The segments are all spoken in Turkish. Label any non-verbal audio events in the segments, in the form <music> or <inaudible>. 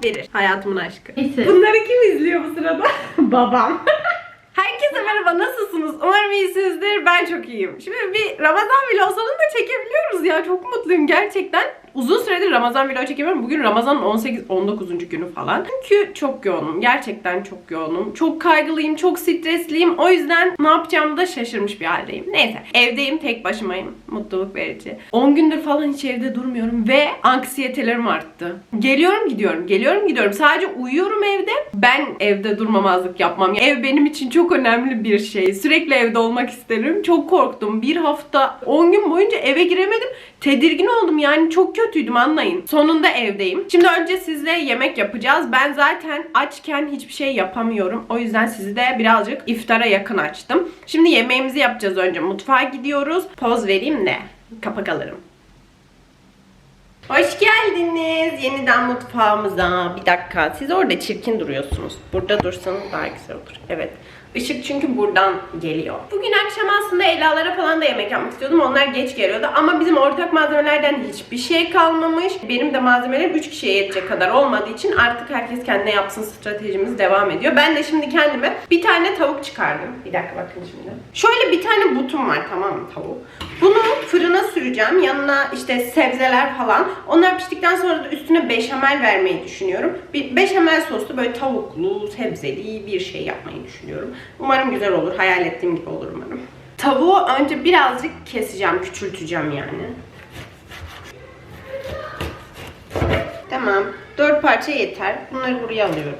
cevap verir. Hayatımın aşkı. Neyse. Bunları kim izliyor bu sırada? <laughs> Babam. Herkese merhaba nasılsınız? Umarım iyisinizdir. Ben çok iyiyim. Şimdi bir Ramazan vlogu sonunda çekebiliyoruz ya. Çok mutluyum gerçekten. Uzun süredir Ramazan vlogu çekemiyorum. Bugün Ramazan'ın 18-19. günü falan. Çünkü çok yoğunum. Gerçekten çok yoğunum. Çok kaygılıyım, çok stresliyim. O yüzden ne yapacağımı da şaşırmış bir haldeyim. Neyse. Evdeyim, tek başımayım. Mutluluk verici. 10 gündür falan hiç evde durmuyorum ve anksiyetelerim arttı. Geliyorum gidiyorum, geliyorum gidiyorum. Sadece uyuyorum evde. Ben evde durmamazlık yapmam. Ev benim için çok önemli bir şey. Sürekli evde olmak isterim. Çok korktum. Bir hafta, 10 gün boyunca eve giremedim. Tedirgin oldum yani çok kötüydüm anlayın. Sonunda evdeyim. Şimdi önce sizle yemek yapacağız. Ben zaten açken hiçbir şey yapamıyorum. O yüzden sizi de birazcık iftara yakın açtım. Şimdi yemeğimizi yapacağız önce. Mutfağa gidiyoruz. Poz vereyim de kapak alırım. Hoş geldiniz yeniden mutfağımıza. Bir dakika siz orada çirkin duruyorsunuz. Burada dursanız daha güzel olur. Evet. Işık çünkü buradan geliyor. Bugün akşam aslında Ela'lara falan da yemek yapmak istiyordum. Onlar geç geliyordu. Ama bizim ortak malzemelerden hiçbir şey kalmamış. Benim de malzemelerim 3 kişiye yetecek kadar olmadığı için artık herkes kendine yapsın stratejimiz devam ediyor. Ben de şimdi kendime bir tane tavuk çıkardım. Bir dakika bakın şimdi. Şöyle bir tane butum var tamam mı tavuk. Bunu fırına süreceğim. Yanına işte sebzeler falan. Onlar piştikten sonra da üstüne beşamel vermeyi düşünüyorum. Bir beşamel soslu böyle tavuklu, sebzeli bir şey yapmayı düşünüyorum. Umarım güzel olur. Hayal ettiğim gibi olur umarım. Tavuğu önce birazcık keseceğim, küçülteceğim yani. Tamam. Dört parça yeter. Bunları buraya alıyorum.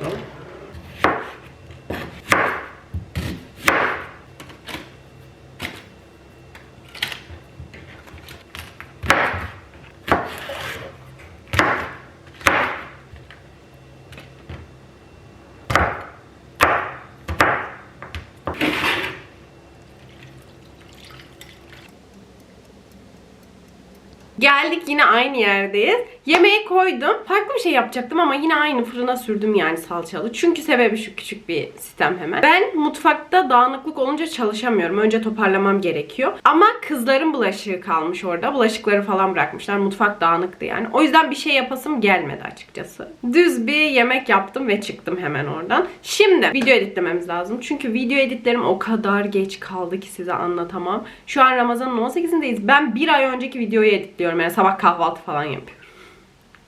Geldik yine aynı yerdeyiz. Yemeği koydum. Farklı bir şey yapacaktım ama yine aynı fırına sürdüm yani salçalı. Çünkü sebebi şu küçük bir sistem hemen. Ben mutfakta dağınıklık olunca çalışamıyorum. Önce toparlamam gerekiyor. Ama kızların bulaşığı kalmış orada. Bulaşıkları falan bırakmışlar. Mutfak dağınıktı yani. O yüzden bir şey yapasım gelmedi açıkçası. Düz bir yemek yaptım ve çıktım hemen oradan. Şimdi video editlememiz lazım. Çünkü video editlerim o kadar geç kaldı ki size anlatamam. Şu an Ramazan'ın 18'indeyiz. Ben bir ay önceki videoyu editliyorum. Yani sabah kahvaltı falan yapıyorum.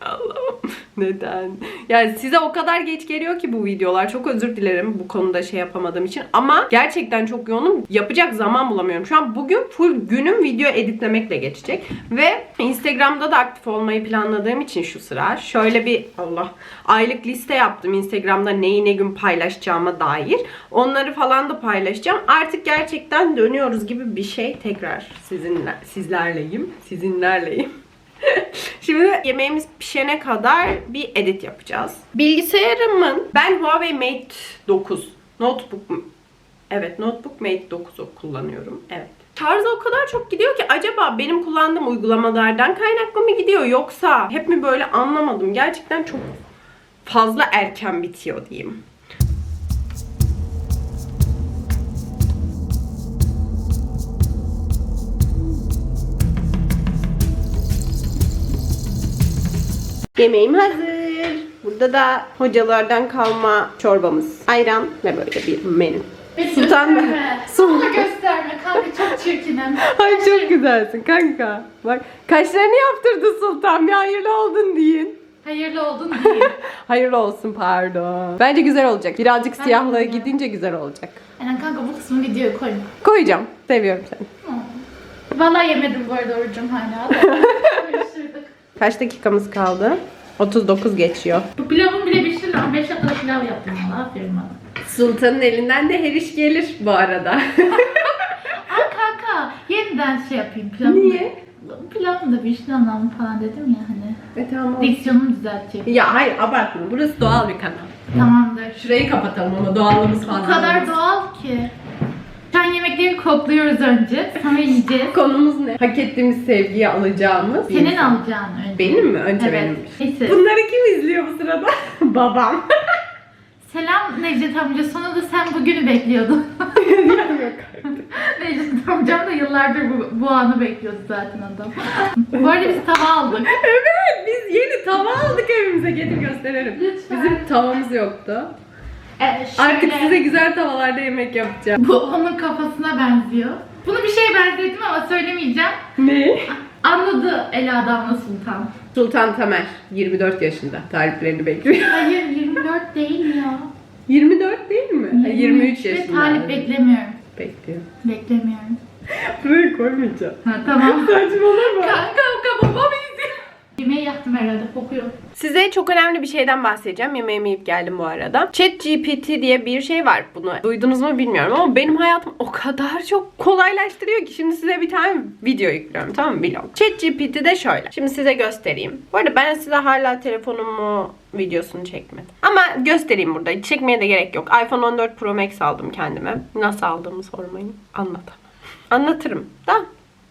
Allah'ım neden? Yani size o kadar geç geliyor ki bu videolar. Çok özür dilerim bu konuda şey yapamadığım için. Ama gerçekten çok yoğunum. Yapacak zaman bulamıyorum. Şu an bugün full günüm video editlemekle geçecek. Ve Instagram'da da aktif olmayı planladığım için şu sıra şöyle bir Allah aylık liste yaptım Instagram'da neyi ne gün paylaşacağıma dair. Onları falan da paylaşacağım. Artık gerçekten dönüyoruz gibi bir şey tekrar sizinle sizlerleyim. Sizinlerleyim. <laughs> Şimdi yemeğimiz pişene kadar bir edit yapacağız. Bilgisayarımın ben Huawei Mate 9 notebook Evet notebook Mate 9'u kullanıyorum. Evet. Şarjı o kadar çok gidiyor ki acaba benim kullandığım uygulamalardan kaynaklı mı gidiyor yoksa hep mi böyle anlamadım. Gerçekten çok fazla erken bitiyor diyeyim. Yemeğim hazır. Burada da hocalardan kalma çorbamız. Ayran ve böyle bir menü. Sultan. Sultan- Bana gösterme kanka çok çirkinim. <laughs> Ay çok güzelsin kanka. Bak kaşlarını yaptırdı Sultan. Bir hayırlı oldun deyin. Hayırlı oldun değil. <laughs> Hayırlı olsun pardon. Bence güzel olacak. Birazcık Ben siyahlığa gidince güzel olacak. Aynen kanka bu kısmı videoya koyma. Koyacağım. Seviyorum seni. Valla yemedim bu arada orucum hala. <laughs> Karıştırdık. Kaç dakikamız kaldı? 39 geçiyor. Bu pilavın bile pişti lan. 5 dakika pilav yaptım valla. Aferin bana. Sultan'ın elinden de her iş gelir bu arada. <laughs> Aa kanka yeniden şey yapayım pilavı. Niye? Pilavın da pişti anlamı falan dedim ya hani. e tamam. Diksiyonumu düzelteceğim. Ya hayır abartma. Burası doğal bir kanal. Tamamdır. Şurayı kapatalım ama doğallığımız fazla. O kadar doğal ki. Sen yemekleri kokluyoruz önce. Sonra yiyeceğiz. <laughs> Konumuz ne? Hak ettiğimiz sevgiyi alacağımız. bir Senin insan. alacağın önce. Benim mi? Önce Evet. benim. Neyse. Bunları kim izliyor bu sırada? <laughs> Babam. Selam Necdet amca. Sonunda sen bugünü bekliyordun. <laughs> Yok Necdet amcam da yıllardır bu, bu anı bekliyordu zaten adam. bu arada biz tava aldık. Evet biz yeni tava aldık evimize getir gösterelim. Lütfen. Bizim tavamız yoktu. Evet, şöyle. Artık size güzel tavallarda yemek yapacağım. Bu onun kafasına benziyor. Bunu bir şeye benzettim ama söylemeyeceğim. Ne? Anladı Ela Damla Sultan. Sultan Tamer 24 yaşında. Tariflerini bekliyor. Hayır 24 değil ya. 24 değil mi? Ha, 23 Ve yaşında. talip beklemiyorum. Bekliyor. Beklemiyorum. Buraya koymayacağım. Ha tamam. <laughs> Saçmalama. Kanka babam herhalde kokuyor. Size çok önemli bir şeyden bahsedeceğim. Yemeğimi yiyip geldim bu arada. ChatGPT diye bir şey var. Bunu duydunuz mu bilmiyorum ama benim hayatım o kadar çok kolaylaştırıyor ki. Şimdi size bir tane video yüklüyorum tamam mı? Vlog. ChatGPT de şöyle. Şimdi size göstereyim. Bu arada ben size hala telefonumu videosunu çekmedim. Ama göstereyim burada. Çekmeye de gerek yok. iPhone 14 Pro Max aldım kendime. Nasıl aldığımı sormayın. Anlatamam. Anlatırım da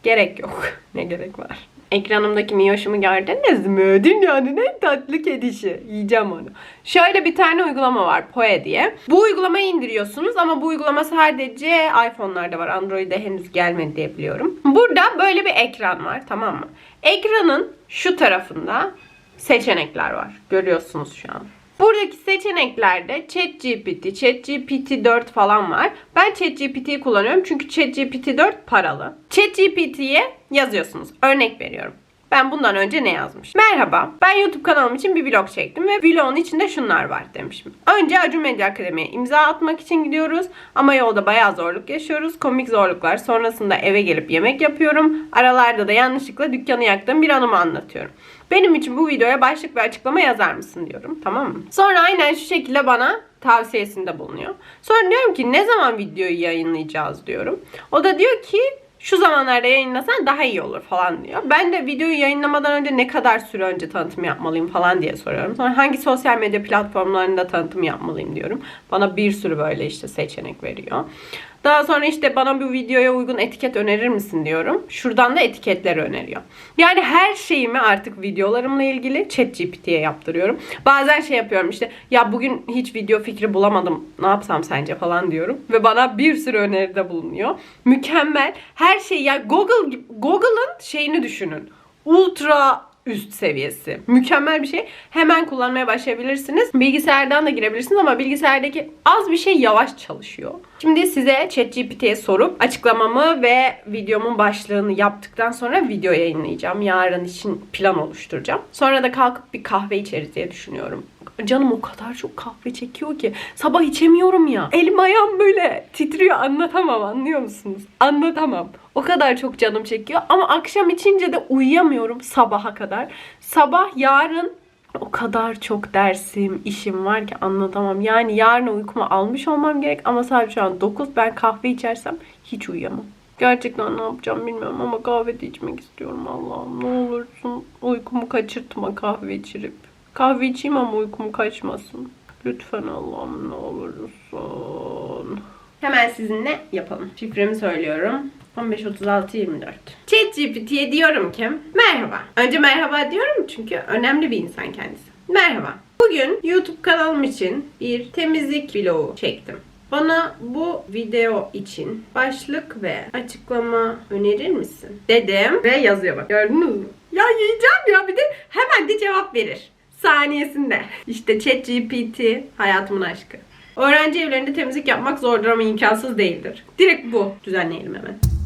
gerek yok. <laughs> Ne gerek var? Ekranımdaki Miyoş'umu gördünüz mü? Dünyanın en tatlı kedisi. Yiyeceğim onu. Şöyle bir tane uygulama var. Poe diye. Bu uygulamayı indiriyorsunuz ama bu uygulama sadece iPhone'larda var. Android'de henüz gelmedi diye biliyorum. Burada böyle bir ekran var tamam mı? Ekranın şu tarafında seçenekler var. Görüyorsunuz şu an. Buradaki seçeneklerde ChatGPT, ChatGPT 4 falan var. Ben ChatGPT'yi kullanıyorum çünkü ChatGPT 4 paralı. ChatGPT'ye yazıyorsunuz. Örnek veriyorum. Ben bundan önce ne yazmışım? Merhaba, ben YouTube kanalım için bir vlog çektim ve vlogun içinde şunlar var demişim. Önce Acun Medya Akademi'ye imza atmak için gidiyoruz ama yolda bayağı zorluk yaşıyoruz. Komik zorluklar. Sonrasında eve gelip yemek yapıyorum. Aralarda da yanlışlıkla dükkanı yaktığım bir anımı anlatıyorum. Benim için bu videoya başlık ve açıklama yazar mısın diyorum. Tamam mı? Sonra aynen şu şekilde bana tavsiyesinde bulunuyor. Sonra diyorum ki ne zaman videoyu yayınlayacağız diyorum. O da diyor ki şu zamanlarda yayınlasan daha iyi olur falan diyor. Ben de videoyu yayınlamadan önce ne kadar süre önce tanıtım yapmalıyım falan diye soruyorum. Sonra hangi sosyal medya platformlarında tanıtım yapmalıyım diyorum. Bana bir sürü böyle işte seçenek veriyor. Daha sonra işte bana bu videoya uygun etiket önerir misin diyorum. Şuradan da etiketleri öneriyor. Yani her şeyimi artık videolarımla ilgili ChatGPT'ye yaptırıyorum. Bazen şey yapıyorum işte ya bugün hiç video fikri bulamadım. Ne yapsam sence falan diyorum. Ve bana bir sürü öneride bulunuyor. Mükemmel. Her şey ya Google Google'ın şeyini düşünün. Ultra üst seviyesi. Mükemmel bir şey. Hemen kullanmaya başlayabilirsiniz. Bilgisayardan da girebilirsiniz ama bilgisayardaki az bir şey yavaş çalışıyor. Şimdi size ChatGPT'ye sorup açıklamamı ve videomun başlığını yaptıktan sonra video yayınlayacağım. Yarın için plan oluşturacağım. Sonra da kalkıp bir kahve içeriz diye düşünüyorum. Canım o kadar çok kahve çekiyor ki. Sabah içemiyorum ya. Elim ayağım böyle titriyor anlatamam anlıyor musunuz? Anlatamam. O kadar çok canım çekiyor. Ama akşam içince de uyuyamıyorum sabaha kadar. Sabah yarın o kadar çok dersim, işim var ki anlatamam. Yani yarın uykumu almış olmam gerek ama sadece şu an 9 ben kahve içersem hiç uyuyamam. Gerçekten ne yapacağım bilmiyorum ama kahve de içmek istiyorum Allah'ım. Ne olursun uykumu kaçırtma kahve içirip. Kahve içeyim ama uykumu kaçmasın. Lütfen Allah'ım ne olursun. Hemen sizinle yapalım. Şifremi söylüyorum. 153624. ChatGPT'ye diyorum ki merhaba. Önce merhaba diyorum çünkü önemli bir insan kendisi. Merhaba. Bugün YouTube kanalım için bir temizlik vlogu çektim. Bana bu video için başlık ve açıklama önerir misin? Dedim ve yazıyor bak. Gördünüz mü? Ya yiyeceğim ya bir de hemen de cevap verir. Saniyesinde. İşte ChatGPT hayatımın aşkı. Öğrenci evlerinde temizlik yapmak zordur ama imkansız değildir. Direkt bu. Düzenleyelim hemen.